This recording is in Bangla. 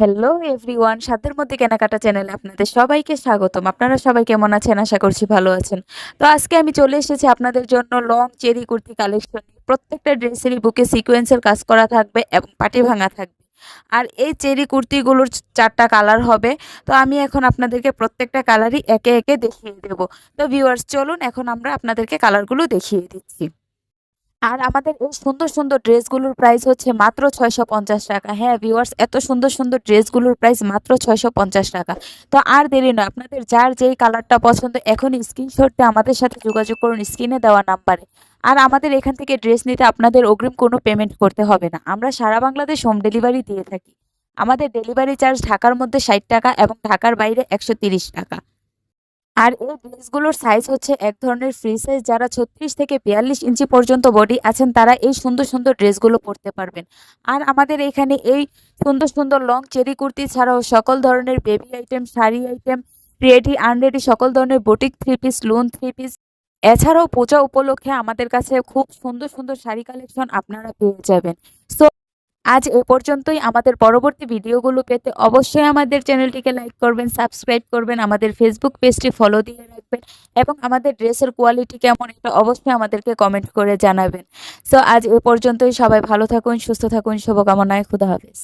হ্যালো এভরিওয়ান সাধ্যের মধ্যে কেনাকাটা চ্যানেলে আপনাদের সবাইকে স্বাগতম। আপনারা সবাই কেমন আছেন? আশা করছি ভালো আছেন। তো আজকে আমি চলে এসেছি আপনাদের জন্য লং চেরি কুর্তি কালেকশন প্রত্যেকটা ড্রেসেরই বুকে সিকোয়েন্সের কাজ করা থাকবে এবং পাটি ভাঙা থাকবে। আর এই চেরি কুর্তিগুলোর চারটা কালার হবে। তো আমি এখন আপনাদেরকে প্রত্যেকটা কালারই একে একে দেখিয়ে দেব। তো ভিউয়ার্স চলুন এখন আমরা আপনাদেরকে কালারগুলো দেখিয়ে দিচ্ছি। আর আমাদের এই সুন্দর সুন্দর ড্রেসগুলোর প্রাইস হচ্ছে মাত্র ছয়শো পঞ্চাশ টাকা। হ্যাঁ ভিউয়ার্স এত সুন্দর সুন্দর ড্রেসগুলোর প্রাইস মাত্র ছয়শো পঞ্চাশ টাকা। তো আর দেরি নয়, আপনাদের যার যেই কালারটা পছন্দ এখন স্ক্রিনশটটা আমাদের সাথে যোগাযোগ করুন স্ক্রিনে দেওয়া নাম্বারে আর আমাদের এখান থেকে ড্রেস নিতে আপনাদের অগ্রিম কোনো পেমেন্ট করতে হবে না। আমরা সারা বাংলাদেশ হোম ডেলিভারি দিয়ে থাকি। আমাদের ডেলিভারি চার্জ ঢাকার মধ্যে ষাট টাকা এবং ঢাকার বাইরে একশো টাকা। আর এই ড্রেসগুলোর সাইজ হচ্ছে এক ধরনের ফ্রি সাইজ যারা ছত্রিশ থেকে বিয়াল্লিশ ইঞ্চি পর্যন্ত বডি আছেন, তারা এই সুন্দর সুন্দর ড্রেসগুলো পরতে পারবেন। আর আমাদের এখানে এই সুন্দর সুন্দর লং চেরি কুর্তি ছাড়াও সকল ধরনের baby item sari item ready unready সকল ধরনের boutique three piece lawn three piece এছাড়াও পূজা উপলক্ষে আমাদের কাছে খুব সুন্দর সুন্দর শাড়ি কালেকশন আপনারা পেয়ে যাবেন। আজ এ পর্যন্তই। আমাদের পরবর্তী ভিডিওগুলো পেতে অবশ্যই আমাদের চ্যানেলটিকে লাইক করবেন, সাবস্ক্রাইব করবেন, আমাদের ফেসবুক পেজটি ফলো দিয়ে রাখবেন এবং আমাদের ড্রেসের কোয়ালিটি কেমন এটা অবশ্যই আমাদেরকে কমেন্ট করে জানাবেন। সো আজ এ পর্যন্তই। সবাই ভালো থাকুন, সুস্থ থাকুন, শুভকামনায় খুদা হাফেজ।